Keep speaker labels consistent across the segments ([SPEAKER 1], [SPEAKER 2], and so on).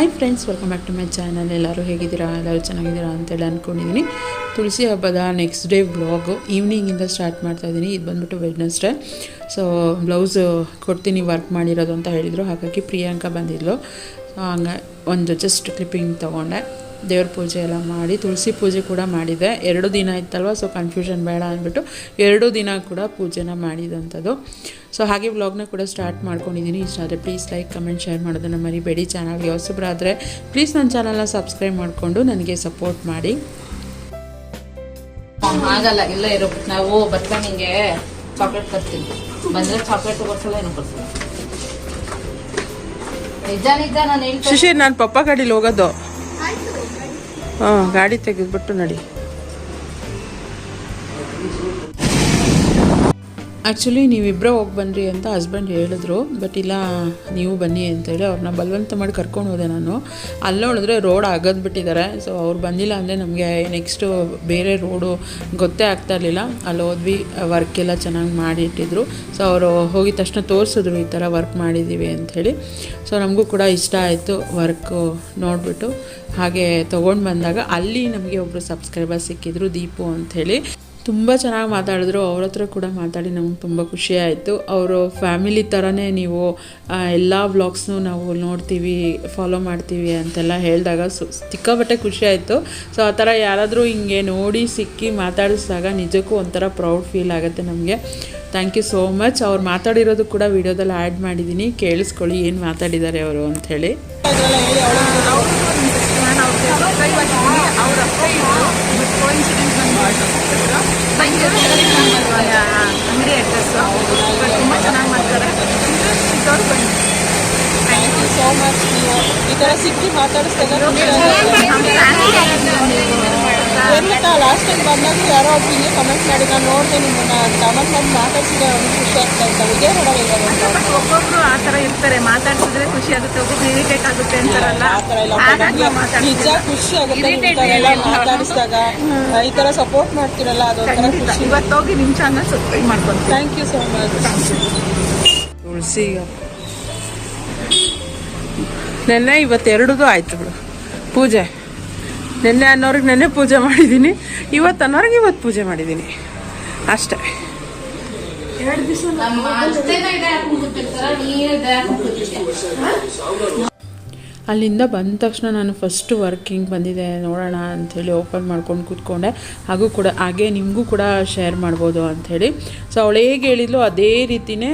[SPEAKER 1] Hi friends welcome back to my channel ಎಲ್ಲರೂ ಹೇಗಿದ್ದೀರಾ? ಎಲ್ಲರೂ ಚೆನ್ನಾಗಿದ್ದೀರಾ ಅಂತೇಳಿ ಅಂದ್ಕೊಂಡಿದ್ದೀನಿ ತುಳಸಿ ಹಬ್ಬದ ನೆಕ್ಸ್ಟ್ ಡೇ ವ್ಲಾಗು ಈವ್ನಿಂಗಿಂದ ಸ್ಟಾರ್ಟ್ ಮಾಡ್ತಾ ಇದ್ದೀನಿ ಇದು ಬಂದ್ಬಿಟ್ಟು ವೆಡ್ನೆಸ್ಡೇ ಸೊ ಬ್ಲೌಸ್ ಕೊಡ್ತೀನಿ ವರ್ಕ್ ಮಾಡಿರೋದು ಅಂತ ಹೇಳಿದರು. ಹಾಗಾಗಿ ಪ್ರಿಯಾಂಕಾ ಬಂದಿದ್ಲು. ಹಂಗೆ ಒಂದು ಜಸ್ಟ್ ಕ್ಲಿಪ್ಪಿಂಗ್ ತೊಗೊಂಡೆ. ದೇವ್ರ ಪೂಜೆ ಎಲ್ಲ ಮಾಡಿ ತುಳಸಿ ಪೂಜೆ ಕೂಡ ಮಾಡಿದೆ. ಎರಡು ದಿನ ಇತ್ತಲ್ವ ಸೊ ಕನ್ಫ್ಯೂಷನ್ ಬೇಡ ಅಂದ್ಬಿಟ್ಟು ಎರಡು ದಿನ ಕೂಡ ಪೂಜೆನ ಮಾಡಿದಂಥದ್ದು. ಸೊ ಹಾಗೆ ವ್ಲಾಗ್ನ ಕೂಡ ಸ್ಟಾರ್ಟ್ ಮಾಡ್ಕೊಂಡಿದ್ದೀನಿ ಇಷ್ಟ ಆದರೆ ಪ್ಲೀಸ್ ಲೈಕ್ ಕಮೆಂಟ್ ಶೇರ್ ಮಾಡೋದನ್ನು ಮರಿಬೇಡಿ. ಚಾನಲ್ಗೆ ಹೊಸಬ್ರಾದರೆ ಪ್ಲೀಸ್ ನನ್ನ ಚಾನಲ್ನ ಸಬ್ಸ್ಕ್ರೈಬ್ ಮಾಡಿಕೊಂಡು ನನಗೆ ಸಪೋರ್ಟ್ ಮಾಡಿ.
[SPEAKER 2] ಆಗಲ್ಲ ಇಲ್ಲ ಇರೋ. ನಾವು ಬರ್ತಾ ನಿಂಗೆ ಚಾಕ್ಲೇಟ್ ತರ್ತೀನಿ. ಬಂದ್ರೆ ಚಾಕ್ಲೇಟ್ ಕೊಡ್ಸಲ್ಲ ಏನು ಕೊಡ್ಸಲ್ಲ ನಿಜ ನಿಜ ನಾನು ಹೇಳ್ತೀನಿ
[SPEAKER 1] ಶಿಶಿರ್ ನಾನು ಪಪ್ಪ ಗಾಡೀಲಿ ಹೋಗೋದು. ಹಾಂ ಗಾಡಿ ತೆಗೆದ್ಬಿಟ್ಟು ನಡಿ. ಆ್ಯಕ್ಚುಲಿ ನೀವಿಬ್ಬರೇ ಹೋಗಿ ಬನ್ನಿರಿ ಅಂತ ಹಸ್ಬೆಂಡ್ ಹೇಳಿದ್ರು. ಬಟ್ ಇಲ್ಲ, ನೀವು ಬನ್ನಿ ಅಂತೇಳಿ ಅವ್ರನ್ನ ಬಲವಂತ ಮಾಡಿ ಕರ್ಕೊಂಡು ಹೋದೆ ನಾನು. ಅಲ್ಲಿ ನೋಡಿದ್ರೆ ರೋಡ್ ಆಗದ್ ಬಿಟ್ಟಿದ್ದಾರೆ ಸೊ ಅವ್ರು ಬಂದಿಲ್ಲ ಅಂದರೆ ನಮಗೆ ನೆಕ್ಸ್ಟು ಬೇರೆ ರೋಡು ಗೊತ್ತೇ ಆಗ್ತಾ ಇರಲಿಲ್ಲ. ಅಲ್ಲಿ ಹೋದ್ವಿ ವರ್ಕ್ ಎಲ್ಲ ಚೆನ್ನಾಗಿ ಮಾಡಿಟ್ಟಿದ್ರು. ಸೊ ಅವರು ಹೋಗಿದ ತಕ್ಷಣ ತೋರಿಸಿದ್ರು ಈ ಥರ ವರ್ಕ್ ಮಾಡಿದ್ದೀವಿ ಅಂಥೇಳಿ ಸೊ ನಮಗೂ ಕೂಡ ಇಷ್ಟ ಆಯಿತು ವರ್ಕು ನೋಡಿಬಿಟ್ಟು. ಹಾಗೆ ತೊಗೊಂಡು ಬಂದಾಗ ಅಲ್ಲಿ ನಮಗೆ ಒಬ್ಬರು ಸಬ್ಸ್ಕ್ರೈಬರ್ ಸಿಕ್ಕಿದ್ರು ದೀಪು ಅಂಥೇಳಿ ತುಂಬ ಚೆನ್ನಾಗಿ ಮಾತಾಡಿದ್ರು. ಅವ್ರ ಹತ್ರ ಕೂಡ ಮಾತಾಡಿ ನಮ್ಗೆ ತುಂಬ ಆಯಿತು. ಅವರು ಫ್ಯಾಮಿಲಿ ಥರನೇ ನೀವು ಎಲ್ಲ ವ್ಲಾಗ್ಸ್ನು ನಾವು ನೋಡ್ತೀವಿ ಫಾಲೋ ಮಾಡ್ತೀವಿ ಅಂತೆಲ್ಲ ಹೇಳಿದಾಗ ಸು, ಸಿಕ್ಕಾಪಟ್ಟೆ ಆಯಿತು. ಸೊ ಆ ಥರ ಯಾರಾದರೂ ಹಿಂಗೆ ನೋಡಿ, ಸಿಕ್ಕಿ ಮಾತಾಡಿಸಿದಾಗ ನಿಜಕ್ಕೂ ಒಂಥರ ಪ್ರೌಡ್ ಫೀಲ್ ಆಗುತ್ತೆ ನಮಗೆ. ಥ್ಯಾಂಕ್ ಯು ಸೋ ಮಚ್ ಅವ್ರು ಮಾತಾಡಿರೋದು ಕೂಡ ವಿಡಿಯೋದಲ್ಲಿ ಆ್ಯಡ್ ಮಾಡಿದ್ದೀನಿ ಕೇಳಿಸ್ಕೊಳ್ಳಿ ಏನು ಮಾತಾಡಿದ್ದಾರೆ ಅವರು ಅಂಥೇಳಿ
[SPEAKER 3] ಅಂಗಡಿ ಅಡ್ರೆಸ್ ತುಂಬ ಚೆನ್ನಾಗಿ ಮಾಡ್ತಾರೆ ಇದ್ದವ್ರು ಬನ್ನಿ
[SPEAKER 4] ಯು ಸೋ ಮಚ್ ಈ ಥರ ಸಿಕ್ಕಿ ಮಾತಾಡಿಸಿದಾಗ ಏನಿಲ್ಲ ಲಾಸ್ಟ್ ಟೈಮ್ ಬಂದಾಗ ಯಾರೋ ಒಬ್ಬ ಹಿಂಗೆ ಕಮೆಂಟ್ ಮಾಡಿ ನಾನು ನೋಡಿದೆ ನಿಮ್ಮನ್ನ ಕಮೆಂಟ್ ನಾನು ಮಾತಾಡ್ಸಿದ್ರೆ ಅವ್ರಿಗೆ ಖುಷಿ ಆಗ್ತಾ ಇತ್ತು ವಿಜಯ ನೋಡೋದಿಲ್ಲ
[SPEAKER 3] ಒಬ್ಬೊಬ್ರು ಆ ಥರ ಇರ್ತಾರೆ. ಮಾತಾಡ್ಸಿದ್ರೆ ಖುಷಿ ಆಗುತ್ತೆ. ಒಬ್ಬೊಬ್ರು ಇರಿಟೇಟ್ ಆಗುತ್ತೆ ಅಂತಾರಲ್ಲ.
[SPEAKER 4] ಆ ಥರ
[SPEAKER 3] ನಾವು
[SPEAKER 4] ನಿಜ ಖುಷಿ ಆಗುತ್ತೆ ಮಾತಾಡಿಸಿದಾಗ. ಈ ಥರ ಸಪೋರ್ಟ್ ಮಾಡ್ತಿರಲ್ಲ ಅದೊಂಥರ ಖುಷಿ.
[SPEAKER 3] ಇವತ್ತು ಹೋಗಿ ನಿಮ್ಮ ಚಾನಲ್ ಸಬ್ಸ್ಕ್ರೈಬ್ ಮಾಡ್ಕೊಂಡು
[SPEAKER 4] thank you so much
[SPEAKER 1] Tulasi ನೆನ್ನೆ ಇವತ್ತೆರಡದು ಆಯ್ತು ಬಿಡು. ಪೂಜೆ. ನೆನ್ನೆ ಅನ್ನೋರಿಗೆ ನೆನ್ನೆ ಪೂಜೆ ಮಾಡಿದ್ದೀನಿ ಇವತ್ತು ಅನ್ನೋರಿಗೆ ಇವತ್ತು ಪೂಜೆ ಮಾಡಿದ್ದೀನಿ ಅಷ್ಟೇ.
[SPEAKER 2] ಎರಡು ಅಷ್ಟೇನ
[SPEAKER 1] ಅಲ್ಲಿಂದ ಬಂದ ತಕ್ಷಣ ನಾನು ಫಸ್ಟ್ ವರ್ಕಿಂಗ್ ಬಂದಿದೆ, ನೋಡೋಣ ಅಂಥೇಳಿ ಓಪನ್ ಮಾಡ್ಕೊಂಡು ಕೂತ್ಕೊಂಡೆ. ಹಾಗೂ ಕೂಡ ಹಾಗೆ ನಿಮಗೂ ಕೂಡ ಶೇರ್ ಮಾಡ್ಬೋದು ಅಂಥೇಳಿ. ಸೊ ಅವಳು ಹೇಗೆ ಹೇಳಿದ್ಲು, ಅದೇ ರೀತಿಯೇ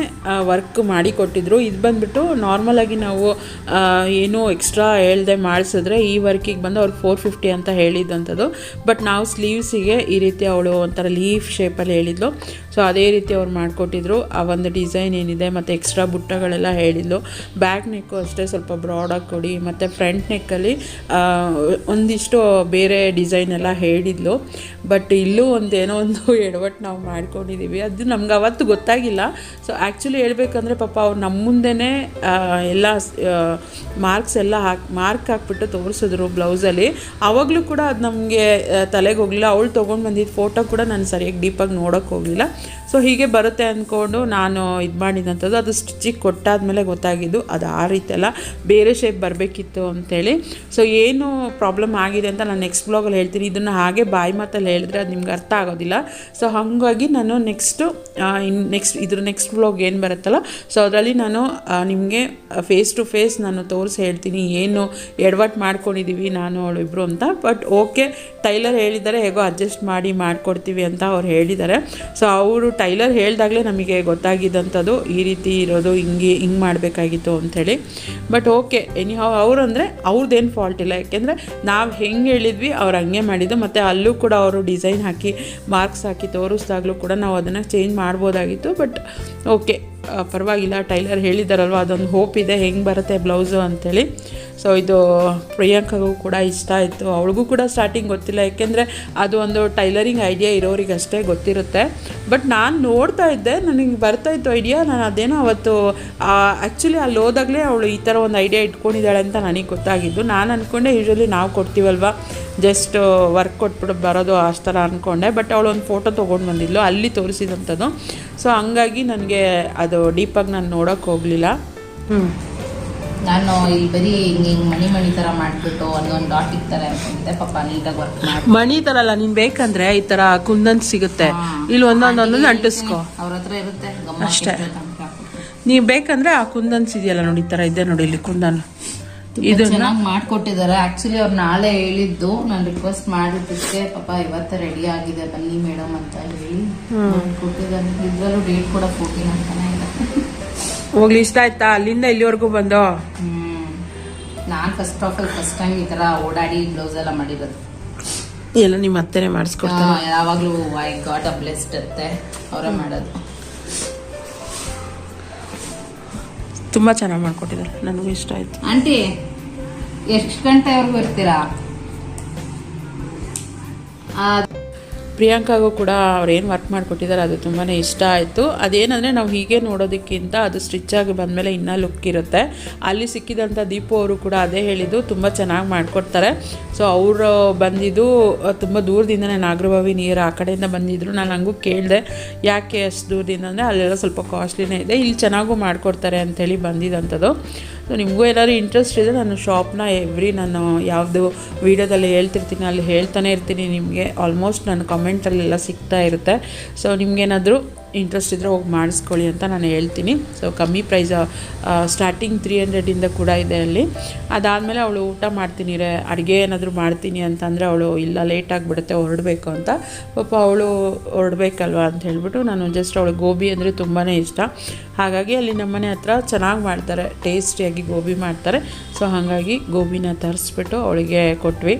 [SPEAKER 1] ವರ್ಕ್ ಮಾಡಿ ಕೊಟ್ಟಿದ್ರು. ಇದು ಬಂದುಬಿಟ್ಟು ನಾರ್ಮಲಾಗಿ ನಾವು ಏನು ಏನೂ ಎಕ್ಸ್ಟ್ರಾ ಹೇಳ್ದೆ ಮಾಡಿಸಿದ್ರೆ ಈ ವರ್ಕಿಗೆ ಬಂದು ಅವ್ರು ಫೋರ್ ಫಿಫ್ಟಿ ಅಂತ ಹೇಳಿದ್ದಂಥದ್ದು ಬಟ್ ನಾವು ಸ್ಲೀವ್ಸಿಗೆ ಈ ರೀತಿ ಅವಳು ಒಂಥರ ಲೀಫ್ ಶೇಪಲ್ಲಿ ಹೇಳಿದ್ಲು. ಸೊ ಅದೇ ರೀತಿ ಅವ್ರು ಮಾಡಿಕೊಟ್ಟಿದ್ರು. ಆ ಒಂದು ಡಿಸೈನ್ ಏನಿದೆ, ಮತ್ತು ಎಕ್ಸ್ಟ್ರಾ ಬುಟ್ಟಗಳೆಲ್ಲ ಹೇಳಿದ್ಲು. ಬ್ಯಾಕ್ ನೆಕ್ಕು ಅಷ್ಟೇ ಸ್ವಲ್ಪ ಬ್ರಾಡಾಗಿ ಕೊಡಿ ಮತ್ತು ಫ್ರಂಟ್ ನೆಕ್ಕಲ್ಲಿ ಒಂದಿಷ್ಟು ಬೇರೆ ಡಿಸೈನ್ ಎಲ್ಲ ಹೇಳಿದ್ಲು. ಬಟ್ ಇಲ್ಲೂ ಒಂದು ಏನೋ ಒಂದು ಎಡವಟ್ಟು ನಾವು ಮಾಡ್ಕೊಂಡಿದ್ದೀವಿ ಅದು ನಮ್ಗೆ ಅವತ್ತು ಗೊತ್ತಾಗಿಲ್ಲ. ಸೊ ಆ್ಯಕ್ಚುಲಿ ಹೇಳ್ಬೇಕಂದ್ರೆ ಪಾಪ ಅವ್ರು ನಮ್ಮ ಮುಂದೆನೇ ಎಲ್ಲ ಮಾರ್ಕ್ಸ್ ಎಲ್ಲ ಹಾಕಿ ಮಾರ್ಕ್ ಹಾಕ್ಬಿಟ್ಟು ತೋರಿಸಿದ್ರು ಬ್ಲೌಸಲ್ಲಿ ಆವಾಗಲೂ ಕೂಡ ಅದು ನಮಗೆ ತಲೆಗೆ ಹೋಗಲಿಲ್ಲ. ಅವಳು ತೊಗೊಂಡು ಬಂದಿದ್ದ ಫೋಟೋ ಕೂಡ ನಾನು ಸರಿಯಾಗಿ ಡೀಪಾಗಿ ನೋಡೋಕ್ಕೆ ಹೋಗಲಿಲ್ಲ. ಸೊ ಹೀಗೆ ಬರುತ್ತೆ ಅಂದ್ಕೊಂಡು ನಾನು ಇದು ಮಾಡಿದಂಥದ್ದು. ಅದು ಸ್ಟಿಚಿಗೆ ಕೊಟ್ಟಾದ್ಮೇಲೆ ಗೊತ್ತಾಗಿದ್ದು ಅದು ಆ ರೀತಿ ಅಲ್ಲ. ಬೇರೆ ಶೇಪ್ ಬರಬೇಕಿತ್ತು ಅಂತೇಳಿ. ಸೊ ಏನು ಪ್ರಾಬ್ಲಮ್ ಆಗಿದೆ ಅಂತ ನಾನು ನೆಕ್ಸ್ಟ್ ಬ್ಲಾಗಲ್ಲಿ ಹೇಳ್ತೀನಿ. ಇದನ್ನು ಹಾಗೆ ಬಾಯಿ ಮಾತಲ್ಲಿ ಹೇಳಿದ್ರೆ ಅದು ನಿಮ್ಗೆ ಅರ್ಥ ಆಗೋದಿಲ್ಲ. ಸೊ ಹಾಗಾಗಿ ನಾನು ನೆಕ್ಸ್ಟು ಇನ್ ನೆಕ್ಸ್ಟ್ ಇದ್ರ ನೆಕ್ಸ್ಟ್ ಬ್ಲಾಗ್ ಏನು ಬರುತ್ತಲ್ಲ? ಸೊ ಅದರಲ್ಲಿ ನಾನು ನಿಮಗೆ ಫೇಸ್ ಟು ಫೇಸ್ ನಾನು ತೋರಿಸಿ ಹೇಳ್ತೀನಿ. ಏನು ಎಡವಟ್ಟು ಮಾಡ್ಕೊಂಡಿದ್ದೀವಿ ನಾನು, ಅವಳು ಇಬ್ಬರು ಅಂತ. ಬಟ್ ಓಕೆ ಟೈಲರ್ ಹೇಳಿದ್ದಾರೆ, ಹೇಗೋ ಅಡ್ಜಸ್ಟ್ ಮಾಡಿ ಮಾಡಿಕೊಡ್ತೀವಿ ಅಂತ ಅವ್ರು ಹೇಳಿದ್ದಾರೆ. ಸೊ ಅವರು ಟೈಲರ್ ಹೇಳಿದಾಗಲೇ ನಮಗೆ ಗೊತ್ತಾಗಿದ್ದಂಥದ್ದು ಈ ರೀತಿ ಇರೋದು, ಹಿಂಗೆ ಹಿಂಗೆ ಮಾಡಬೇಕಾಗಿತ್ತು ಅಂಥೇಳಿ. ಬಟ್ ಓಕೆ ಎನಿ ಹಾವ್ ಅವ್ರು ಅಂದರೆ ಅವ್ರದ್ದೇನು ಫಾಲ್ಟ್ ಇಲ್ಲ. ಯಾಕೆಂದರೆ ನಾವು ಹೆಂಗೆ ಹೇಳಿದ್ವಿ, ಅವ್ರು ಹಂಗೆ ಮಾಡಿದ್ದು. ಮತ್ತು ಅಲ್ಲೂ ಕೂಡ ಅವರು ಡಿಸೈನ್ ಹಾಕಿ ಮಾರ್ಕ್ಸ್ ಹಾಕಿ ತೋರಿಸ್ದಾಗಲೂ ಕೂಡ ನಾವು ಅದನ್ನು ಚೇಂಜ್ ಮಾಡ್ಬೋದಾಗಿತ್ತು. ಬಟ್ ಓಕೆ ಪರವಾಗಿಲ್ಲ. ಟೈಲರ್ ಹೇಳಿದಾರಲ್ವ, ಅದೊಂದು ಹೋಪ್ ಇದೆ, ಹೆಂಗೆ ಬರುತ್ತೆ ಬ್ಲೌಸು ಅಂಥೇಳಿ. ಸೊ ಇದು ಪ್ರಿಯಾಂಕಗೂ ಕೂಡ ಇಷ್ಟ ಆಯಿತು. ಅವಳಿಗೂ ಕೂಡ ಸ್ಟಾರ್ಟಿಂಗ್ ಗೊತ್ತಿಲ್ಲ. ಯಾಕೆಂದರೆ ಅದು ಒಂದು ಟೈಲರಿಂಗ್ ಐಡಿಯಾ ಇರೋರಿಗೆ ಅಷ್ಟೇ ಗೊತ್ತಿರುತ್ತೆ. ಬಟ್ ನಾನು ನೋಡ್ತಾ ಇದ್ದೆ, ನನಗೆ ಬರ್ತಾ ಇತ್ತು ಐಡಿಯಾ ನಾನು ಅದೇನೋ ಅವತ್ತು ಆ್ಯಕ್ಚುಲಿ ಅಲ್ಲಿ ಹೋದಾಗಲೇ ಅವಳು ಈ ಥರ ಒಂದು ಐಡಿಯಾ ಇಟ್ಕೊಂಡಿದ್ದಾಳೆ ಅಂತ ನನಗೆ ಗೊತ್ತಾಗಿದ್ದು. ನಾನು ಅಂದ್ಕೊಂಡೆ ಯೂಶ್ವಲಿ ನಾವು ಕೊಡ್ತೀವಲ್ವ? ಜಸ್ಟ್ ವರ್ಕ್ ಕೊಟ್ಬಿಟ್ಟು ಬರೋದು ಆ ಥರ ಅಂದ್ಕೊಂಡೆ ಬಟ್ ಅವಳು ಒಂದು ಫೋಟೋ ತೊಗೊಂಡು ಬಂದಿದ್ಲು. ಅಲ್ಲಿ ತೋರಿಸಿದಂಥದ್ದು ಸೊ ಹಂಗಾಗಿ ನನಗೆ ಅದು ಡೀಪಾಗಿ ನಾನು ನೋಡೋಕ್ಕೆ ಹೋಗಲಿಲ್ಲ. ಹ್ಞೂ
[SPEAKER 2] ನಾನು ಇಲ್ಲಿ ಬರೀ ಹಿಂಗೆ ಹಿಂಗೆ ಮಣಿ ಮಣಿ ಥರ ಮಾಡಿಬಿಟ್ಟು ಒಂದೊಂದು ಡಾಟ್ ಇಕ್ತಾರೆ ಅನ್ಕೊಂಡಿದ್ದೆ. ಪಾಪ ನೀಟಾಗಿ ವರ್ಕ್ ಮಾಡಿ
[SPEAKER 4] ಮಣಿ ತರ ಅಲ್ಲ ನೀನ್ ಬೇಕಂದ್ರೆ ಈ ತರ ಕುಂದನ್ ಸಿಗುತ್ತೆ. ಇಲ್ಲಿ ಒಂದೊಂದೊಂದು ಒಂದೊಂದು ಅಂಟಿಸ್ಕೋ.
[SPEAKER 2] ಅವ್ರ ಹತ್ರ ಇರುತ್ತೆ.
[SPEAKER 4] ಅಷ್ಟೇ. ನೀವು ಬೇಕಂದ್ರೆ ಆ ಕುಂದನ್ಸ್ ಇದೆಯಲ್ಲ ನೋಡಿ ಈ ತರ ಇದೆ ನೋಡಿ ಇಲ್ಲಿ ಕುಂದನ್. ಇದು
[SPEAKER 2] ಚೆನ್ನಾಗಿ ಮಾಡ್ಕೊಟ್ಟಿದ್ದಾರೆ. ಆಕ್ಚುಲಿ ಅವ್ರು ನಾಳೆ ಹೇಳಿದ್ದು ನಾನು ರಿಕ್ವೆಸ್ಟ್ ಮಾಡಿದ್ದಕ್ಕೆ ಪಾಪ ಇವತ್ತು ರೆಡಿ ಆಗಿದೆ ಬನ್ನಿ ಮೇಡಮ್ ಅಂತ ಹೇಳಿ ಕೊಟ್ಟಿದ್ದಾರೆ ಇದ್ರಲ್ಲೂ ಡೇಟ್ ಕೂಡ ಫೋರ್ಟೀನ್ ಅಂತಾನೆ ಇದೆ.
[SPEAKER 4] ಹೋಗ್ಲಿ ಇಷ್ಟ ಆಯ್ತಾ? ಅಲ್ಲಿಂದ ಇಲ್ಲಿವರೆಗೂ ಬಂದು?
[SPEAKER 2] ನಾನು first of all first time ಈ ತರ ಓಡಾಡಿ ಬ್ಲೌಸ್ ಎಲ್ಲ ಮಾಡಿರೋದು.
[SPEAKER 4] ಎಲ್ಲ ನಿಮ್ಮ ಅತ್ತೆನೆ ಮಾಡಿಸ್ಕೊಡ್ತಾರೆ
[SPEAKER 2] ಯಾವಾಗಲೂ ಐ ಗಾಟ್ ಅ ಬ್ಲೆಸ್ಡ್ ಇರುತ್ತೆ ಅವರೇ ಮಾಡೋದು.
[SPEAKER 4] ತುಂಬಾ ಚೆನ್ನಾಗಿ ಮಾಡ್ಕೊಟ್ಟಿದ್ದಾರೆ. ನನಗೂ ಇಷ್ಟ ಆಯ್ತು.
[SPEAKER 2] ಆಂಟಿ ಎಷ್ಟು ಗಂಟೆವರೆಗೂ ಇರ್ತೀರಾ? ಆ,
[SPEAKER 1] ಪ್ರಿಯಾಂಕಾಗೂ ಕೂಡ ಅವ್ರು ಏನು ವರ್ಕ್ ಮಾಡಿಕೊಟ್ಟಿದ್ದಾರೆ ಅದು ತುಂಬಾ ಇಷ್ಟ ಆಯಿತು. ಅದೇನಂದರೆ ನಾವು ಹೀಗೆ ನೋಡೋದಕ್ಕಿಂತ ಅದು ಸ್ಟಿಚ್ ಆಗಿ ಬಂದಮೇಲೆ ಇನ್ನೂ ಲುಕ್ ಇರುತ್ತೆ. ಅಲ್ಲಿ ಸಿಕ್ಕಿದಂಥ ದೀಪು ಅವರು ಕೂಡ ಅದೇ ಹೇಳಿದ್ದು, ತುಂಬ ಚೆನ್ನಾಗಿ ಮಾಡಿಕೊಡ್ತಾರೆ. ಸೊ ಅವರು ಬಂದಿದ್ದು ತುಂಬ ದೂರದಿಂದನೇ ನಾಗರಬಾವಿ ನೀರು ಆ ಕಡೆಯಿಂದ ಬಂದಿದ್ದರು ನಾನು ಹಂಗೂ ಕೇಳಿದೆ, ಯಾಕೆ ಅಷ್ಟು ದೂರದಿಂದ ಅಂದರೆ ಅಲ್ಲೆಲ್ಲ ಸ್ವಲ್ಪ ಕಾಸ್ಟ್ಲಿನೇ ಇದೆ. ಇಲ್ಲಿ ಚೆನ್ನಾಗೂ ಮಾಡಿಕೊಡ್ತಾರೆ ಅಂಥೇಳಿ ಬಂದಿದ್ದಂಥದ್ದು ಸೊ ನಿಮಗೂ ಏನಾದ್ರು ಇಂಟ್ರೆಸ್ಟ್ ಇದೆ ನಾನು ಶಾಪ್ನ ಎವ್ರಿ ನಾನು ಯಾವುದು ವೀಡಿಯೋದಲ್ಲಿ ಹೇಳ್ತಿರ್ತೀನಿ, ಅಲ್ಲಿ ಹೇಳ್ತಾನೆ ಇರ್ತೀನಿ ನಿಮಗೆ. ಆಲ್ಮೋಸ್ಟ್ ನನ್ನ ಕಮೆಂಟಲ್ಲೆಲ್ಲ ಸಿಗ್ತಾ ಇರುತ್ತೆ. ಸೊ ನಿಮ್ಗೇನಾದರೂ ಇಂಟ್ರೆಸ್ಟ್ ಇದ್ದರೆ ಹೋಗಿ ಮಾಡಿಸ್ಕೊಳ್ಳಿ ಅಂತ ನಾನು ಹೇಳ್ತೀನಿ. ಸೊ ಕಮ್ಮಿ ಪ್ರೈಸ್ ಸ್ಟಾರ್ಟಿಂಗ್ ತ್ರೀ ಹಂಡ್ರೆಡಿಂದ ಕೂಡ ಇದೆ ಅಲ್ಲಿ. ಅದಾದಮೇಲೆ ಅವಳು ಊಟ ಮಾಡ್ತೀನಿ, ರೇ, ಅಡುಗೆ ಏನಾದರೂ ಮಾಡ್ತೀನಿ ಅಂತಂದರೆ ಅವಳು ಇಲ್ಲ ಲೇಟ್ ಆಗಿಬಿಡುತ್ತೆ, ಹೊರಡಬೇಕು ಅಂತ. ಪಾಪ ಅವಳು ಹೊರಡ್ಬೇಕಲ್ವ ಅಂತ ಹೇಳ್ಬಿಟ್ಟು ನಾನು ಜಸ್ಟ್ ಅವಳು ಗೋಬಿ ಅಂದರೆ ತುಂಬಾ ಇಷ್ಟ. ಹಾಗಾಗಿ ಅಲ್ಲಿ ನಮ್ಮನೆ ಹತ್ರ ಚೆನ್ನಾಗಿ ಮಾಡ್ತಾರೆ ಟೇಸ್ಟಿಯಾಗಿ ಗೋಬಿ ಮಾಡ್ತಾರೆ. ಸೊ ಹಾಗಾಗಿ ಗೋಬಿನ ತರಿಸ್ಬಿಟ್ಟು ಅವಳಿಗೆ ಕೊಟ್ವಿ.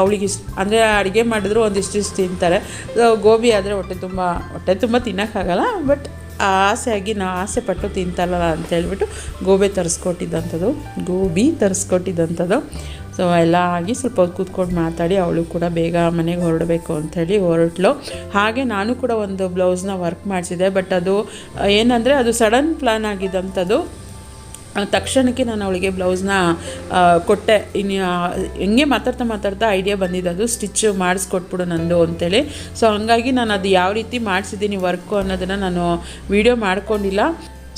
[SPEAKER 1] ಅವಳಿಗೆ ಇಷ್ಟ ಅಂದರೆ ಅಡುಗೆ ಮಾಡಿದ್ರು ಒಂದಿಷ್ಟಿಷ್ಟು ತಿಂತಾರೆ. ಸೊ ಗೋಬಿ ಆದರೆ ಹೊಟ್ಟೆ ತುಂಬ ಹೊಟ್ಟೆ ತುಂಬ ತಿನ್ನೋಕ್ಕಾಗಲ್ಲ ಬಟ್ ಆಸೆಯಾಗಿ ನಾ ಆಸೆ ಪಟ್ಟು ತಿಂತಲ್ಲ ಅಂತ ಹೇಳ್ಬಿಟ್ಟು ಗೋಬಿ ತರಿಸ್ಕೊಟ್ಟಿದ್ದಂಥದ್ದು ಗೋಬಿ ತರಿಸ್ಕೊಟ್ಟಿದ್ದಂಥದ್ದು ಸೊ ಎಲ್ಲ ಆಗಿ ಸ್ವಲ್ಪ ಹೊತ್ತು ಕೂತ್ಕೊಂಡು ಮಾತಾಡಿ, ಅವಳು ಕೂಡ ಬೇಗ ಮನೆಗೆ ಹೊರಡಬೇಕು ಅಂಥೇಳಿ ಹೊರಟ್ಲು. ಹಾಗೆ ನಾನು ಕೂಡ ಒಂದು ಬ್ಲೌಸ್ನ ವರ್ಕ್ ಮಾಡಿಸಿದೆ ಬಟ್ ಅದು, ಏನಂದರೆ ಅದು ಸಡನ್ ಪ್ಲ್ಯಾನ್ ಆಗಿದ್ದಂಥದ್ದು. ತಕ್ಷಣಕ್ಕೆ ನಾನು ಅವಳಿಗೆ ಬ್ಲೌಸ್ನ ಕೊಟ್ಟೆ. ಇನ್ನು ಹೆಂಗೆ ಮಾತಾಡ್ತಾ ಮಾತಾಡ್ತಾ ಐಡಿಯಾ ಬಂದಿದ್ದು ಸ್ಟಿಚ್ ಮಾಡಿಸ್ಕೊಟ್ಬಿಡು ನಂದು ಅಂತೇಳಿ. ಸೊ ಹಂಗಾಗಿ ನಾನು ಅದು ಯಾವ ರೀತಿ ಮಾಡಿಸಿದ್ದೀನಿ ವರ್ಕು ಅನ್ನೋದನ್ನು ನಾನು ವಿಡಿಯೋ ಮಾಡ್ಕೊಂಡಿಲ್ಲ.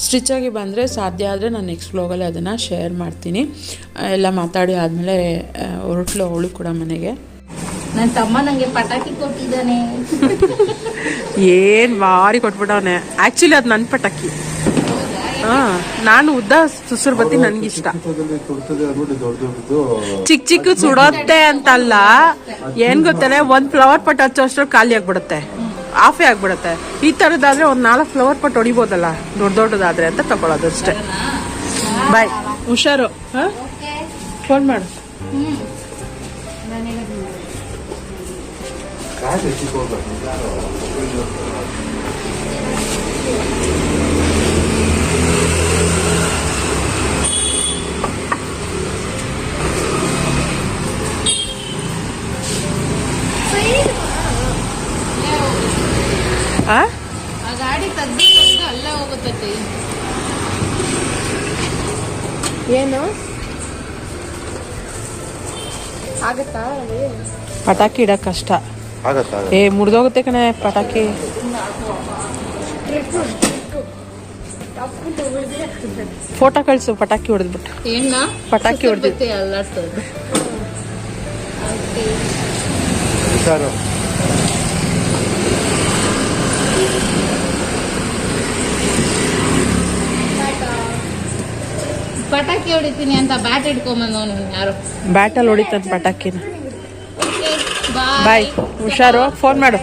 [SPEAKER 1] ಸ್ಟಿಚ್ಚಾಗಿ ಬಂದರೆ ಸಾಧ್ಯ ಆದರೆ ನಾನು ನೆಕ್ಸ್ಟ್ ಬ್ಲಾಗಲ್ಲಿ ಅದನ್ನು ಶೇರ್ ಮಾಡ್ತೀನಿ. ಎಲ್ಲ ಮಾತಾಡಿ ಆದಮೇಲೆ ಹೊರಟ್ಲು ಅವಳು ಕೂಡ ಮನೆಗೆ.
[SPEAKER 2] ನನ್ನ ತಮ್ಮ ನನಗೆ ಪಟಾಕಿ ಕೊಟ್ಟಿದ್ದಾನೆ.
[SPEAKER 4] ಏನು ಭಾರಿ ಕೊಟ್ಬಿಟ್ಟವನೆ ಆ್ಯಕ್ಚುಲಿ ಅದು ನನ್ನ ಪಟಾಕಿ. ನಾನು ಉದ್ದ ಸುಸುರು ಬತ್ತಿ ನನ್ಗಿಷ್ಟ.
[SPEAKER 5] ದೊಡ್ಡದು
[SPEAKER 4] ಚಿಕ್ಕ ಚಿಕ್ಕ ಸುಡೋತ್ತೆ ಅಂತಲ್ಲ ಏನ್ ಗೊತ್ತಲ್ಲ ಒಂದ್ ಫ್ಲವರ್ ಪಟ್ ಹಚ್ಚೋ ಅಷ್ಟ್ರಲ್ಲಿ ಖಾಲಿ ಆಗ್ಬಿಡುತ್ತೆ. ಆಫೇ ಆಗ್ಬಿಡುತ್ತೆ. ಈ ತರದಾದ್ರೆ ಒಂದ್ ನಾಲ್ಕು ಫ್ಲವರ್ ಪಟ್ ಹೊಡಿಬೋದಲ್ಲ ದೊಡ್ಡ ದೊಡ್ಡದಾದ್ರೆ ಅಂತ ತಗೊಳ್ಳೋದು ಅಷ್ಟೇ. ಬಾಯ್ ಹುಷಾರು. ಫೋನ್ ಮಾಡು.
[SPEAKER 5] ಕಾಸು
[SPEAKER 4] ಆ?
[SPEAKER 2] ಆ ಗಾಡಿ ತೆಗ್ದು ತೆಗ್ದು ಅಲ್ಲೇ ಹೋಗುತ್ತೈತಿ
[SPEAKER 3] ಏನು? ಆಗತ್ತಾ?
[SPEAKER 4] ಪಟಾಕಿ ಇಡಕ್ ಕಷ್ಟ.
[SPEAKER 5] ಆಗತ್ತಾ
[SPEAKER 4] ಏ ಮುರಿದೋಗುತ್ತೆ ಕಣೆ ಪಟಾಕಿ. ಫೋಟೋ ಕಳ್ಸು ಪಟಾಕಿ ಹೊಡೆದ್ಬಿಟ್ಟು ಪಟಾಕಿ ಹೊಡ್ದು.
[SPEAKER 2] ಬತ್ತಿ ಅಲ್ಲಾಡ್ಸೋದು
[SPEAKER 5] ಹುಷಾರು
[SPEAKER 2] ಪಟಾಕಿ ಹೊಡಿತೀನಿ ಅಂತ ಬ್ಯಾಟ್ ಇಟ್ಕೊಂಬಂದವನು ಯಾರು?
[SPEAKER 4] ಬ್ಯಾಟಲ್ಲಿ ಹೊಡಿತಾನೆ ಪಟಾಕಿನ.
[SPEAKER 2] ಬಾಯ್
[SPEAKER 4] ಬಾಯ್ ಹುಷಾರು ಫೋನ್ ಮಾಡು.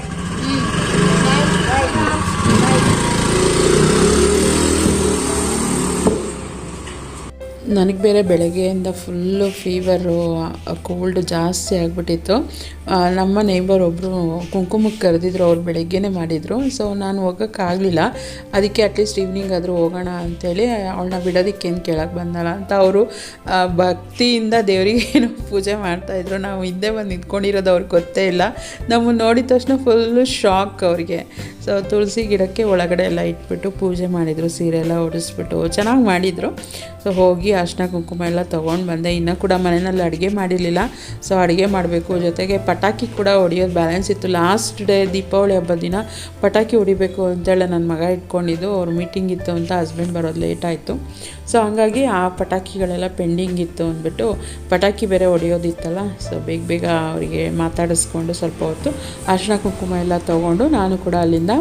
[SPEAKER 1] ನನಗೆ ಬೇರೆ ಬೆಳಗ್ಗೆಯಿಂದ ಫುಲ್ಲು ಫೀವರು ಕೋಲ್ಡ್ ಜಾಸ್ತಿ ಆಗಿಬಿಟ್ಟಿತ್ತು. ನಮ್ಮ ನೇಬರ್ ಒಬ್ಬರು ಕುಂಕುಮಕ್ಕೆ ಕರೆದಿದ್ರು ಅವ್ರು ಬೆಳಗ್ಗೆನೇ ಮಾಡಿದರು. ಸೊ ನಾನು ಹೋಗೋಕ್ಕಾಗಲಿಲ್ಲ ಅದಕ್ಕೆ ಅಟ್ಲೀಸ್ಟ್ ಈವ್ನಿಂಗ್ ಆದರೂ ಹೋಗೋಣ ಅಂಥೇಳಿ ಅವಳನ್ನ ಬಿಡೋದಕ್ಕೆ ಏನು ಕೇಳಕ್ಕೆ ಬಂದಲ್ಲ ಅಂತ ಅವರು ಭಕ್ತಿಯಿಂದ ದೇವರಿಗೆ ಏನೋ ಪೂಜೆ ಮಾಡ್ತಾಯಿದ್ರು ನಾವು ಹಿಂದೆ ಬಂದು ನಿಂತ್ಕೊಂಡಿರೋದು ಅವ್ರಿಗೆ ಗೊತ್ತೇ ಇಲ್ಲ. ನಮ್ಮನ್ನು ನೋಡಿದ ತಕ್ಷಣ ಫುಲ್ಲು ಶಾಕ್ ಅವ್ರಿಗೆ. ಸೊ ತುಳಸಿ ಗಿಡಕ್ಕೆ ಒಳಗಡೆ ಎಲ್ಲ ಇಟ್ಬಿಟ್ಟು ಪೂಜೆ ಮಾಡಿದರು. ಸೀರೆ ಎಲ್ಲ ಉಡಿಸ್ಬಿಟ್ಟು ಚೆನ್ನಾಗಿ ಮಾಡಿದರು. ಸೊ ಹೋಗಿ ಅರ್ಶಿನ ಕುಂಕುಮ ಎಲ್ಲ ತೊಗೊಂಡು ಬಂದೆ. ಇನ್ನೂ ಕೂಡ ಮನೆಯಲ್ಲಿ ಅಡುಗೆ ಮಾಡಿರಲಿಲ್ಲ. ಸೊ ಅಡುಗೆ ಮಾಡಬೇಕು. ಜೊತೆಗೆ ಪಟಾಕಿ ಕೂಡ ಹೊಡಿಯೋದು ಬ್ಯಾಲೆನ್ಸ್ ಇತ್ತು. ಲಾಸ್ಟ್ ಡೇ ದೀಪಾವಳಿ ಹಬ್ಬದ ದಿನ ಪಟಾಕಿ ಹೊಡಿಬೇಕು ಅಂತೇಳಿ ನನ್ನ ಮಗ ಇಟ್ಕೊಂಡಿದ್ದು. ಅವ್ರ ಮೀಟಿಂಗ್ ಇತ್ತು ಅಂತ ಹಸ್ಬೆಂಡ್ ಬರೋದು ಲೇಟ್ ಆಯಿತು. ಸೊ ಹಂಗಾಗಿ ಆ ಪಟಾಕಿಗಳೆಲ್ಲ ಪೆಂಡಿಂಗ್ ಇತ್ತು ಅಂದ್ಬಿಟ್ಟು ಪಟಾಕಿ ಬೇರೆ ಹೊಡೆಯೋದಿತ್ತಲ್ಲ ಸೊ ಬೇಗ ಬೇಗ ಅವರಿಗೆ ಮಾತಾಡಿಸ್ಕೊಂಡು ಸ್ವಲ್ಪ ಹೊತ್ತು ಅರ್ಶಿನ ಕುಂಕುಮ ಎಲ್ಲ ತೊಗೊಂಡು ನಾನು ಕೂಡ ಅಲ್ಲಿಂದ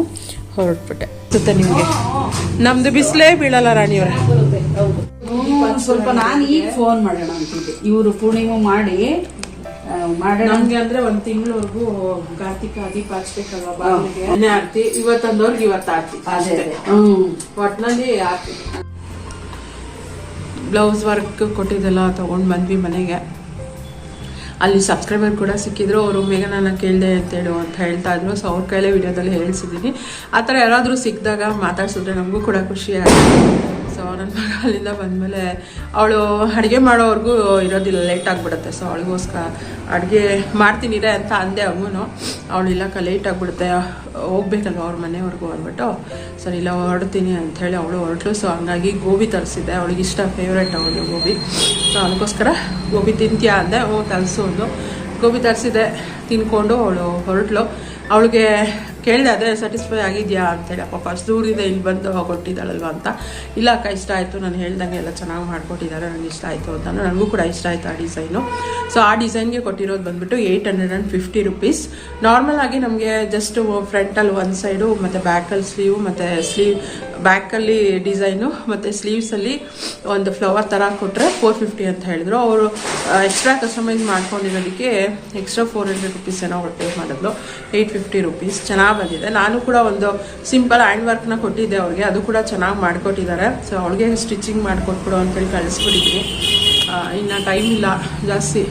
[SPEAKER 1] ಹೊರಟ್ಬಿಟ್ಟೆ.
[SPEAKER 4] ಸುತ್ತ ನಿಮಗೆ? ನಮ್ದು ಬಿಸಿಲೇ ಬೀಳಲ್ಲ ರಾಣಿಯವರ
[SPEAKER 3] ಸ್ವಲ್ಪ ನಾನು ಈಗ ಫೋನ್ ಮಾಡೋಣ ಅಂತಿದ್ದೆ. ಇವರು ಪೂರ್ಣಿಮೆ ಮಾಡಿ
[SPEAKER 4] ನಮ್ಗೆ ಅಂದ್ರೆ ಒಂದ್ ತಿಂಗಳವರೆಗೂ ಕಾರ್ತಿಕ ದೀಪ ಹಚ್ಬೇಕಲ್ವಾ ಬಾಗಿಲಿಗೆ? ಮನೆ ಆರ್ತಿ ಇವತ್ತಂದವ್ರಿಗೆ ಇವತ್ತು ಆರ್ತಿ. ಒಟ್ನಲ್ಲಿ ಆರ್ತಿ. ಬ್ಲೌಸ್ ವರ್ಕ್ ಕೊಟ್ಟಿದ್ದೆಲ್ಲ ತಗೊಂಡ್ ಬಂದ್ವಿ ಮನೆಗೆ. ಅಲ್ಲಿ ಸಬ್ಸ್ಕ್ರೈಬರ್ ಕೂಡ ಸಿಕ್ಕಿದ್ರು. ಅವರು ಬೇಗ ನಾನು ಕೇಳಿದೆ ಅಂತೇಳು ಅಂತ ಹೇಳ್ತಾ ಇದ್ರು. ಸೊ ಅವ್ರ ಕೈಲೇ ವಿಡಿಯೋದಲ್ಲಿ ಹೇಳಿಸಿದ್ದೀನಿ ಆ ಥರ ಯಾರಾದರೂ ಸಿಕ್ಕಿದಾಗ ಮಾತಾಡ್ಸಿದ್ರೆ ನಮಗೂ ಕೂಡ ಖುಷಿ ಆಗುತ್ತೆ. ನನ್ನ ಮಗ ಅಲ್ಲಿಂದ ಬಂದಮೇಲೆ ಅವಳು ಅಡುಗೆ ಮಾಡೋವ್ರಿಗೂ ಇರೋದಿಲ್ಲ ಲೇಟ್ ಆಗಿಬಿಡುತ್ತೆ. ಸೊ ಅವಳಿಗೋಸ್ಕರ ಅಡುಗೆ ಮಾಡ್ತೀನಿರೆ ಅಂತ ಅಂದೆ ಅವನು. ಅವಳು ಇಲ್ಲಕ್ಕ ಲೇಟ್ ಆಗಿಬಿಡುತ್ತೆ. ಹೋಗ್ಬೇಕಲ್ವ ಅವ್ರ ಮನೆವರೆಗೂ? ಅಂದ್ಬಿಟ್ಟು, ಸರಿ, ಇಲ್ಲ, ಹೊರಡ್ತೀನಿ ಅಂಥೇಳಿ ಅವಳು ಹೊರಟ್ಲು. ಸೊ ಹಂಗಾಗಿ ಗೋಬಿ ತರಿಸಿದ್ದೆ. ಅವಳಿಗೆ ಇಷ್ಟ ಫೇವ್ರೇಟ್ ಅವಳು ಗೋಬಿ. ಸೊ ಅದಕ್ಕೋಸ್ಕರ ಗೋಬಿ ತಿಂತೀಯಾ ಅಂದೆ. ಓ, ತರಿಸು ಒಂದು ಗೋಬಿ ತರಿಸಿದೆ ತಿನ್ಕೊಂಡು ಅವಳು ಹೊರಟ್ಲು. ಅವಳಿಗೆ ಕೇಳಿದೆ, ಅದೇ ಸ್ಯಾಟಿಸ್ಫೈ ಆಗಿದೆಯಾ? ಅಂತೇಳಿ ಪಾಪ ಅಷ್ಟು ದೂರಿಂದ ಇಲ್ಲಿ ಬಂದು ಕೊಟ್ಟಿದ್ದಾಳಲ್ವ ಅಂತ. ಇಲ್ಲ ಅಕ್ಕ, ಇಷ್ಟ ಆಯಿತು, ನಾನು ಹೇಳ್ದಂಗೆ ಎಲ್ಲ ಚೆನ್ನಾಗಿ ಮಾಡಿಕೊಟ್ಟಿದ್ದಾರೆ ನನಗೆ ಇಷ್ಟ ಆಯಿತು ಅಂತ. ನನಗೂ ಕೂಡ ಇಷ್ಟ ಆಯಿತು ಆ ಡಿಸೈನು. ಸೊ ಆ ಡಿಸೈನ್ಗೆ ಕೊಟ್ಟಿರೋದು ಬಂದುಬಿಟ್ಟು eight hundred and fifty rupees normal ಆಗಿ ನಮಗೆ ಜಸ್ಟ್ ಫ್ರಂಟಲ್ಲಿ ಒಂದು ಸೈಡು ಮತ್ತು ಬ್ಯಾಕಲ್ಲಿ ಸ್ಲೀವ್ ಮತ್ತು ಸ್ಲೀವ್ ಬ್ಯಾಕಲ್ಲಿ ಡಿಸೈನು ಮತ್ತು ಸ್ಲೀವ್ಸಲ್ಲಿ ಒಂದು ಫ್ಲವರ್ ಥರ ಕೊಟ್ಟರೆ ಫೋರ್ ಫಿಫ್ಟಿ ಅಂತ ಹೇಳಿದ್ರು. ಅವರು ಎಕ್ಸ್ಟ್ರಾ ಕಸ್ಟಮೈಸ್ ಮಾಡ್ಕೊಂಡಿರೋದಕ್ಕೆ ಎಕ್ಸ್ಟ್ರಾ ಫೋರ್ ಹಂಡ್ರೆಡ್ ರುಪೀಸ್ ಏನೋ ಅವ್ರು ಪೇ ಮಾಡಿದ್ಲು ಏಯ್ಟ್ ಫಿಫ್ಟಿ ರುಪೀಸ್ ಚೆನ್ನಾಗಿ ಬಂದಿದೆ. ನಾನು ಕೂಡ ಒಂದು ಸಿಂಪಲ್ ಹ್ಯಾಂಡ್ ವರ್ಕ್ನ ಕೊಟ್ಟಿದ್ದೆ ಅವ್ರಿಗೆ. ಅದು ಕೂಡ ಚೆನ್ನಾಗಿ ಮಾಡಿಕೊಟ್ಟಿದ್ದಾರೆ. ಸೊ ಅವ್ಳಿಗೆ ಸ್ಟಿಚಿಂಗ್ ಮಾಡಿಕೊಟ್ಬಿಡು ಅಂತೇಳಿ ಕಳಿಸ್ಬಿಟ್ಟಿದ್ದೀನಿ. ಇನ್ನು ಟೈಮ್ ಇಲ್ಲ, ಜಾಸ್ತಿ.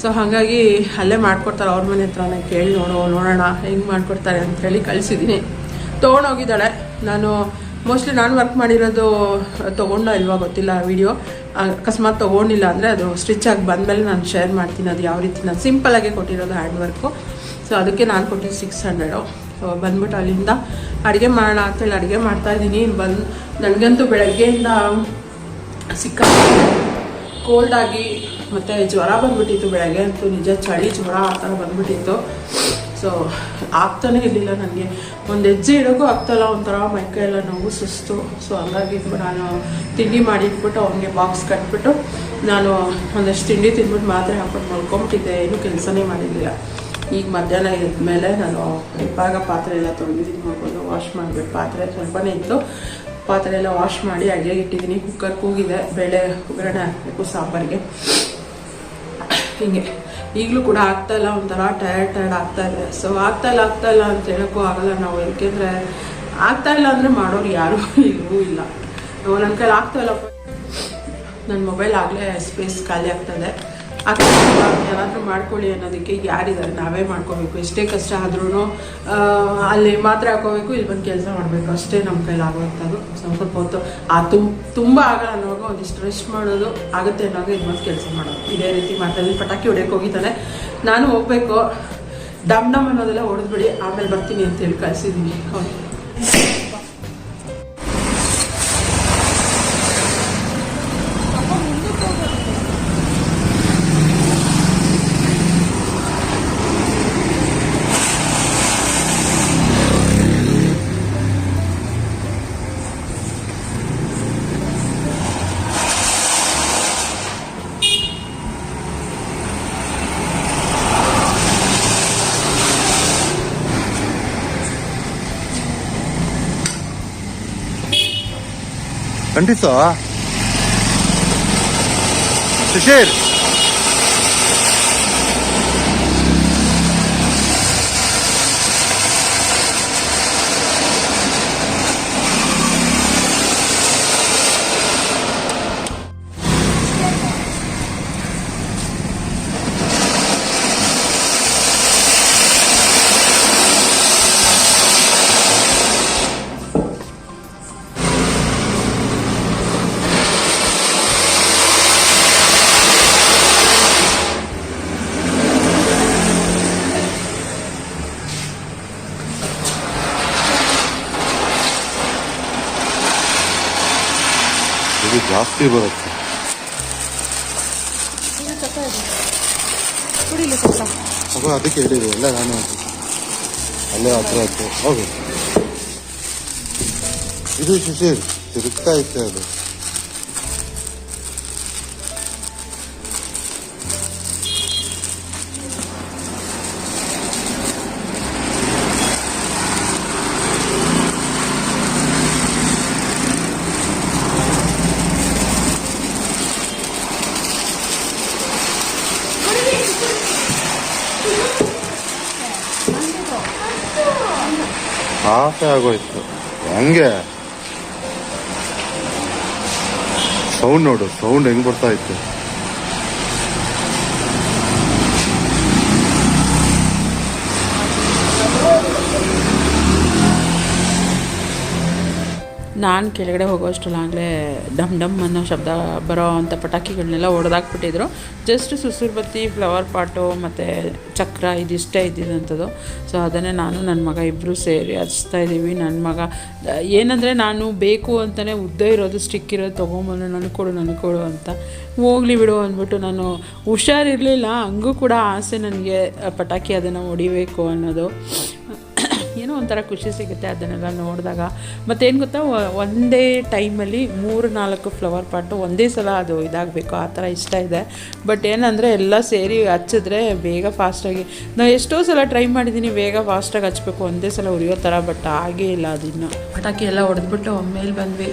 [SPEAKER 4] ಸೊ ಹಾಗಾಗಿ ಅಲ್ಲೇ ಮಾಡ್ಕೊಡ್ತಾರೆ ಅವ್ರ ಮನೆ ಹತ್ರನೇ. ಕೇಳಿ ನೋಡೋ, ನೋಡೋಣ, ಹೆಂಗೆ ಮಾಡಿಕೊಡ್ತಾರೆ ಅಂಥೇಳಿ ಕಳಿಸಿದ್ದೀನಿ. ತೊಗೊಂಡೋಗಿದ್ದಾಳೆ. ನಾನು ಮೋಸ್ಟ್ಲಿ ನಾನು ವರ್ಕ್ ಮಾಡಿರೋದು ತೊಗೊಂಡೋ ಇಲ್ವಾ ಗೊತ್ತಿಲ್ಲ ವಿಡಿಯೋ ಅಕಸ್ಮಾತ್ ತೊಗೊಂಡಿಲ್ಲ ಅಂದರೆ ಅದು ಸ್ಟಿಚ್ ಆಗಿ ಬಂದಮೇಲೆ ನಾನು ಶೇರ್ ಮಾಡ್ತೀನಿ, ಅದು ಯಾವ ರೀತಿ ನಾನು ಸಿಂಪಲಾಗೆ ಕೊಟ್ಟಿರೋದು ಹ್ಯಾಂಡ್ ವರ್ಕು ಸೊ ಅದಕ್ಕೆ ನಾನು ಕೊಟ್ಟಿದ್ದು ಸಿಕ್ಸ್ ಹಂಡ್ರೆಡು ಸೊ ಬಂದ್ಬಿಟ್ಟು ಅಲ್ಲಿಂದ ಅಡುಗೆ ಮಾಡೋಣ ಅಂತೇಳಿ ಅಡುಗೆ ಮಾಡ್ತಾಯಿದ್ದೀನಿ ಬಂದು, ನನಗಂತೂ ಬೆಳಗ್ಗೆಯಿಂದ ಸಿಕ್ಕ ಕೋಲ್ಡಾಗಿ ಮತ್ತು ಜ್ವರ ಬಂದ್ಬಿಟ್ಟಿತ್ತು ಬೆಳಗ್ಗೆ ಅಂತೂ. ನಿಜ ಚಳಿ, ಜ್ವರ ಆ ಥರ ಬಂದ್ಬಿಟ್ಟಿತ್ತು. ಸೊ ಆಗ್ತಾನೇ ಇರಲಿಲ್ಲ ನನಗೆ. ಒಂದು ಹೆಜ್ಜೆ ಇಡೋಕ್ಕೂ ಆಗ್ತಾಯಿಲ್ಲ ಒಂಥರ ಮೈಕೈ ಎಲ್ಲ ನೋವು, ಸುಸ್ತು. ಸೊ ಹಂಗಾಗಿ ನಾನು ತಿಂಡಿ ಮಾಡಿಟ್ಬಿಟ್ಟು ಅವನಿಗೆ ಬಾಕ್ಸ್ ಕಟ್ಬಿಟ್ಟು ನಾನು ಒಂದಷ್ಟು ತಿಂಡಿ ತಿಂದ್ಬಿಟ್ಟು ಮಾತ್ರೆ ಹಾಕೊಂಡು ಮಲ್ಕೊಂಬಿಟ್ಟಿದ್ದೆ. ಏನು ಕೆಲಸನೇ ಮಾಡಿರಲಿಲ್ಲ. ಈಗ ಮಧ್ಯಾಹ್ನ ಮೇಲೆ ನಾನು ಇವಾಗ ಪಾತ್ರೆ ಎಲ್ಲ ತೊಳೆದಿದ್ದೀನಿ. ಮಾಡ್ಬೋದು ವಾಶ್ ಮಾಡಿಬಿಟ್ಟು ಪಾತ್ರೆ ಸ್ವಲ್ಪನೇ ಇತ್ತು. ಪಾತ್ರೆ ಎಲ್ಲ ವಾಶ್ ಮಾಡಿ ಅಡುಗೆಗೆ ಇಟ್ಟಿದ್ದೀನಿ. ಕುಕ್ಕರ್ ಕೂಗಿದೆ. ಬೇಳೆ ಒಗ್ಗರಣೆ ಹಾಕಬೇಕು ಸಾಂಬಾರಿಗೆ. ಹಿಂಗೆ. ಈಗಲೂ ಕೂಡ ಆಗ್ತಾ ಇಲ್ಲ, ಒಂಥರ ಟಯರ್ಡ್ ಟಯರ್ಡ್ ಆಗ್ತಾ ಇದೆ. ಸೊ ಆಗ್ತಾ ಇಲ್ಲ ಆಗ್ತಾ ಇಲ್ಲ ಅಂತ ಹೇಳೋಕ್ಕೂ ಆಗಲ್ಲ ನಾವು. ಯಾಕೆಂದರೆ ಆಗ್ತಾ ಇಲ್ಲ ಅಂದರೆ ಮಾಡೋರು ಯಾರೂ ಇಲ್ಲವೂ ಇಲ್ಲ. ನನ್ನ ಕೈಲಿ ಆಗ್ತಾ ಇಲ್ಲಪ್ಪ ನನ್ನ ಮೊಬೈಲ್ ಆಗಲೇ ಸ್ಪೇಸ್ ಖಾಲಿ ಆಗ್ತದೆ ಯಾರಾದರೂ ಮಾಡ್ಕೊಳ್ಳಿ ಅನ್ನೋದಕ್ಕೆ ಯಾರಿದ್ದಾರೆ? ನಾವೇ ಮಾಡ್ಕೋಬೇಕು. ಎಷ್ಟೇ ಕಷ್ಟ ಆದ್ರೂ ಅಲ್ಲಿ ಮಾತ್ರ ಹಾಕೋಬೇಕು, ಇಲ್ಲಿ ಬಂದು ಕೆಲಸ ಮಾಡಬೇಕು. ಅಷ್ಟೇ ನಮ್ಮ ಕೈಲಿ ಆಗುವಂಥದ್ದು. ಸ್ವಲ್ಪ ಸ್ವಲ್ಪ ಹೊತ್ತು ಆ ತುಂಬ ತುಂಬ ಆಗಲ್ಲ ಅನ್ನೋವಾಗ ಒಂದಿಷ್ಟು ರೆಸ್ಟ್ ಮಾಡೋದು ಆಗುತ್ತೆ ಅನ್ನೋವಾಗ ಇಲ್ಲಿ ಬಂದು ಕೆಲಸ ಮಾಡೋದು. ಇದೇ ರೀತಿ ಮಾತಲ್ಲಿ ಪಟಾಕಿ ಹೊಡೆಯೋಕೆ ಹೋಗಿದ್ದಾನೆ. ನಾನು ಹೋಗ್ಬೇಕು. ಡಮ್ ಡಮ್ ಅನ್ನೋದೆಲ್ಲ ಹೊಡೆದ್ಬಿಡಿ. ಆಮೇಲೆ ಬರ್ತೀನಿ ಅಂತ ಹೇಳಿ ಕಳಿಸಿದ್ದೀನಿ ಹೌದು.
[SPEAKER 5] ಖಂಡಿತ ಸುಶೀರ್ ಜಾಸ್ತಿ ಬರುತ್ತೆ ಅದು ಅದಕ್ಕೆ ಹೇಳಿದೆ ಎಲ್ಲ ನಾನು ಅಲ್ಲೇ ಹತ್ರ ಹತ್ರ ಹೋಗಿ ಇದು ಶಿಶಿರ್ ತಿರುಗ್ತಾ ಇತ್ತು ಅದು ಆಫೆ ಆಗೋಯ್ತು. ಹಂಗೆ? ಸೌಂಡ್ ನೋಡು ಸೌಂಡ್ ಹೆಂಗ್ ಬರ್ತಾ ಇತ್ತು?
[SPEAKER 4] ನಾನು ಕೆಳಗಡೆ ಹೋಗೋಷ್ಟರಲ್ಲಾಗಲೇ ಡಮ್ ಡಮ್ ಅನ್ನೋ ಶಬ್ದ ಬರೋ ಅಂಥ ಪಟಾಕಿಗಳನ್ನೆಲ್ಲ ಹೊಡೆದಾಕ್ಬಿಟ್ಟಿದ್ರು ಜಸ್ಟ್ ಸುಸುರು ಬತ್ತಿ ಫ್ಲವರ್ ಪಾಟು ಮತ್ತು ಚಕ್ರ ಇದಿಷ್ಟೇ ಇದ್ದಿದ್ದಂಥದ್ದು ಸೊ ಅದನ್ನೇ ನಾನು ನನ್ನ ಮಗ ಇಬ್ಬರು ಸೇರಿ ಹಚ್ತಾ ಇದ್ದೀವಿ. ನನ್ನ ಮಗ, ಏನಂದರೆ ನಾನು ಬೇಕು ಅಂತಲೇ ಉದ್ದ ಇರೋದು ಸ್ಟಿಕ್ ಇರೋದು ತೊಗೊಂಬಂದು ನನಗೆ ಕೊಡು ನನಗೆ ಕೊಡು ಅಂತ. ಹೋಗ್ಲಿ ಬಿಡು ಅಂದ್ಬಿಟ್ಟು ನಾನು ಹುಷಾರಿರಲಿಲ್ಲ ಹಂಗೂ ಕೂಡ ಆಸೆ ನನಗೆ, ಪಟಾಕಿ ಅದನ್ನು ಹೊಡಿಬೇಕು ಅನ್ನೋದು. ಒಂಥರ ಖುಷಿ ಸಿಗುತ್ತೆ ಅದನ್ನೆಲ್ಲ ನೋಡಿದಾಗ. ಮತ್ತೇನು ಗೊತ್ತಾ ಒಂದೇ ಟೈಮಲ್ಲಿ ಮೂರು, ನಾಲ್ಕು ಫ್ಲವರ್ ಪಾಟು ಒಂದೇ ಸಲ ಅದು ಇದಾಗಬೇಕು, ಆ ಥರ ಇಷ್ಟ ಇದೆ. ಬಟ್ ಏನಂದರೆ ಎಲ್ಲ ಸೇರಿ ಹಚ್ಚಿದ್ರೆ ಬೇಗ ಫಾಸ್ಟಾಗಿ, ನಾವು ಎಷ್ಟೋ ಸಲ ಟ್ರೈ ಮಾಡಿದ್ದೀನಿ ಬೇಗ ಫಾಸ್ಟಾಗಿ ಹಚ್ಬೇಕು, ಒಂದೇ ಸಲ ಉರಿಯೋ ಥರ, ಬಟ್ ಆಗೇ ಇಲ್ಲ ಅದಿನ್ನು. ಪಟಾಕಿ ಎಲ್ಲ ಹೊಡೆದ್ಬಿಟ್ಟು ಮೇಲೆ ಬಂದ್ವಿ.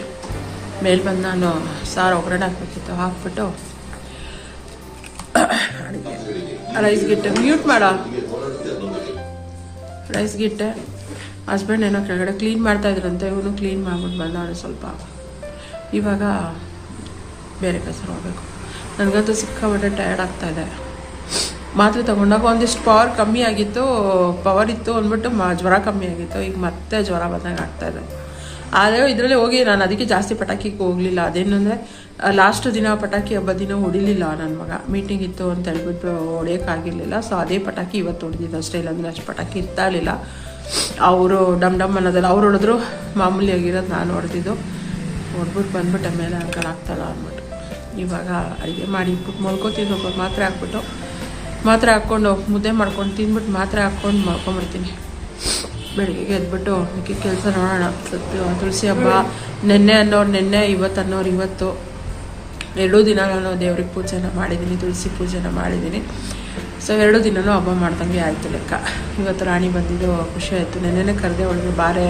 [SPEAKER 4] ಮೇಲೆ ಬಂದು ನಾನು ಸಾರು ಒಗ್ಗರಣೆ ಹಾಕ್ಬೇಕಿತ್ತು, ಹಾಕ್ಬಿಟ್ಟು ರೈಸ್ ಗಿಟ್ಟು ಮ್ಯೂಟ್ ಮಾಡ. ರೈಸ್ ಗಿಟ್ಟೆ. ಹಸ್ಬೆಂಡ್ ಏನೋ ಕೆಳಗಡೆ ಕ್ಲೀನ್ ಮಾಡ್ತಾ ಇದ್ರಂತೆ ಇವನು ಕ್ಲೀನ್ ಮಾಡ್ಬಿಟ್ಟು ಬಂದವನು ಸ್ವಲ್ಪ. ಇವಾಗ ಬೇರೆ ಕೆಸರು ಹೋಗಬೇಕು. ನನಗಂತೂ ಸಿಕ್ಕಾಪಟ್ಟೆ ಟಯರ್ಡ್ ಆಗ್ತಾ ಇದೆ. ಮಾತ್ರೆ ತಗೊಂಡಾಗ ಒಂದಿಷ್ಟು ಪವರ್ ಕಮ್ಮಿ ಆಗಿತ್ತು ಪವರ್ ಇತ್ತು ಅಂದ್ಬಿಟ್ಟು ಮ, ಜ್ವರ ಕಮ್ಮಿ ಆಗಿತ್ತು. ಈಗ ಮತ್ತೆ ಜ್ವರ ಬಂದಂಗೆ ಇದೆ. ಆದರೆ ಇದರಲ್ಲಿ ಹೋಗಿ ನಾನು ಅದಕ್ಕೆ ಜಾಸ್ತಿ ಪಟಾಕಿಗೆ ಹೋಗಲಿಲ್ಲ. ಅದೇನಂದರೆ ಲಾಸ್ಟ್ ದಿನ ಪಟಾಕಿ ಹಬ್ಬ ದಿನ ಹೊಡಿಲಿಲ್ಲ ನನ್ನ ಮಗ. ಮೀಟಿಂಗ್ ಇತ್ತು ಅಂತ ಹೇಳ್ಬಿಟ್ಟು ಹೊಡೆಯೋಕ್ಕಾಗಿರಲಿಲ್ಲ ಸೊ ಅದೇ ಪಟಾಕಿ ಇವತ್ತು ಹೊಡೆದಿದ್ದು ಅಷ್ಟೇ. ಇಲ್ಲಾಂದರೆ ಅಷ್ಟು ಪಟಾಕಿ ಇರ್ತಾ ಇರಲಿಲ್ಲ. ಅವರು ಡಮ್ ಡಮ್ ಅನ್ನೋದಲ್ಲ ಅವ್ರು ಹೊಡೆದ್ರು ಮಾಮೂಲಿ ಆಗಿರೋದು ನಾನು ಹೊಡೆದಿದ್ದು. ಹೊಡ್ಬಿಟ್ಟು ಬಂದ್ಬಿಟ್ಟು ಆಮೇಲೆ ಅಂಕಲ್ ಹಾಕ್ತಲ್ಲ ಅಂದ್ಬಿಟ್ಟು. ಇವಾಗ ಅಡುಗೆ ಮಾಡಿ ಇಟ್ಬಿಟ್ಟು ಮಲ್ಕೋತೀನಿ ಒಬ್ಬ ಮಾತ್ರೆ ಹಾಕ್ಬಿಟ್ಟು, ಮಾತ್ರೆ ಹಾಕ್ಕೊಂಡು ಮುದ್ದೆ ಮಾಡ್ಕೊಂಡು ತಿಂದ್ಬಿಟ್ಟು ಮಾತ್ರೆ ಹಾಕ್ಕೊಂಡು ಮಲ್ಕೊಂಬಿಡ್ತೀನಿ. ಬೆಳಿಗ್ಗೆ ಎದ್ಬಿಟ್ಟು ಅದಕ್ಕೆ ಕೆಲಸ ನೋಡೋಣ. ಸತ್ತು ತುಳಸಿ ಹಬ್ಬ, ನೆನ್ನೆ ಅನ್ನೋರು ನೆನ್ನೆ, ಇವತ್ತು ಅನ್ನೋರು ಇವತ್ತು. ಎರಡೂ ದಿನ ನಾನು ದೇವ್ರಿಗೆ ಪೂಜೆನ ಮಾಡಿದ್ದೀನಿ, ತುಳಸಿ ಪೂಜೆನ ಮಾಡಿದ್ದೀನಿ. ಸೊ ಎರಡು ದಿನನೂ ಹಬ್ಬ ಮಾಡ್ದಂಗೆ ಆಯಿತು ಲೆಕ್ಕ. ಇವತ್ತು ರಾಣಿ ಬಂದಿದ್ದು ಖುಷಿ ಆಯಿತು. ನೆನ್ನೆನೇ ಕರೆದೆ ಅವಳಿಗೆ, ಬಾರೆ,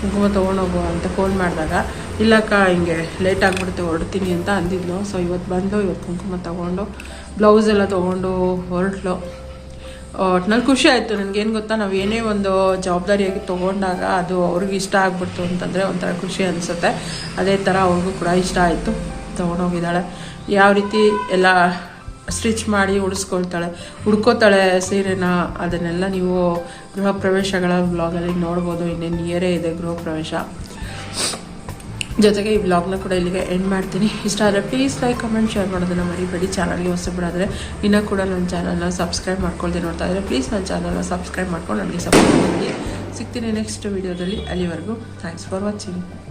[SPEAKER 4] ಕುಂಕುಮ ತೊಗೊಂಡೋಗು ಅಂತ ಫೋನ್ ಮಾಡಿದಾಗ, ಇಲ್ಲಕ್ಕ, ಹಿಂಗೆ ಲೇಟ್ ಆಗಿಬಿಡುತ್ತೆ, ಹೊರಡ್ತೀನಿ ಅಂತ ಅಂದಿದ್ಲು. ಸೊ ಇವತ್ತು ಬಂದು, ಇವತ್ತು ಕುಂಕುಮ ತೊಗೊಂಡು ಬ್ಲೌಸ್ ಎಲ್ಲ ತೊಗೊಂಡು ಹೊರಟ್ಲು. ಒಟ್ನಲ್ಲಿ ಖುಷಿ ಆಯಿತು. ನನಗೇನು ಗೊತ್ತಾ, ನಾವು ಏನೇ ಒಂದು ಜವಾಬ್ದಾರಿಯಾಗಿ ತೊಗೊಂಡಾಗ ಅದು ಅವ್ರಿಗೆ ಇಷ್ಟ ಆಗ್ಬಿಡ್ತು ಅಂತಂದರೆ ಒಂಥರ ಖುಷಿ ಅನಿಸುತ್ತೆ. ಅದೇ ಥರ ಅವ್ರಿಗೂ ಕೂಡ ಇಷ್ಟ ಆಯಿತು. ತೊಗೊಂಡೋಗಿದ್ದಾಳೆ. ಯಾವ ರೀತಿ ಎಲ್ಲ ಸ್ಟಿಚ್ ಮಾಡಿ ಉಡಿಸ್ಕೊಳ್ತಾಳೆ ಉಡ್ಕೋತಾಳೆ ಸೀರೆನ. ಅದನ್ನೆಲ್ಲ ನೀವು ಗೃಹ ಪ್ರವೇಶಗಳ ಬ್ಲಾಗಲ್ಲಿ ನೋಡ್ಬೋದು, ಇನ್ನೇನು ನಿಯರೇ ಇದೆ ಗೃಹ ಪ್ರವೇಶ. ಜೊತೆಗೆ ಈ ಬ್ಲಾಗ್ನ ಕೂಡ ಇಲ್ಲಿಗೆ ಎಂಡ್ ಮಾಡ್ತೀನಿ. ಇಷ್ಟ ಆದರೆ ಪ್ಲೀಸ್ ಲೈಕ್ ಕಮೆಂಟ್ ಶೇರ್ ಮಾಡೋದನ್ನು ಮರಿಬೇಡಿ. ಚಾನಲ್ಗೆ ಹೊಸಬಿಡಾದರೆ ಇನ್ನೂ ಕೂಡ ನನ್ನ ಚಾನಲ್ನ ಸಬ್ಸ್ಕ್ರೈಬ್ ಮಾಡ್ಕೊಳ್ದೆ ನೋಡ್ತಾ ಇದ್ದರೆ ಪ್ಲೀಸ್ ನನ್ನ ಚಾನಲ್ನ ಸಬ್ಸ್ಕ್ರೈಬ್ ಮಾಡ್ಕೊಂಡು ನನಗೆ ಸಪೋರ್ಟ್ ಮಾಡಿ ಸಿಗ್ತೀನಿ ನೆಕ್ಸ್ಟ್ ವೀಡಿಯೋದಲ್ಲಿ ಅಲ್ಲಿವರೆಗೂ ಥ್ಯಾಂಕ್ಸ್ ಫಾರ್ ವಾಚಿಂಗ್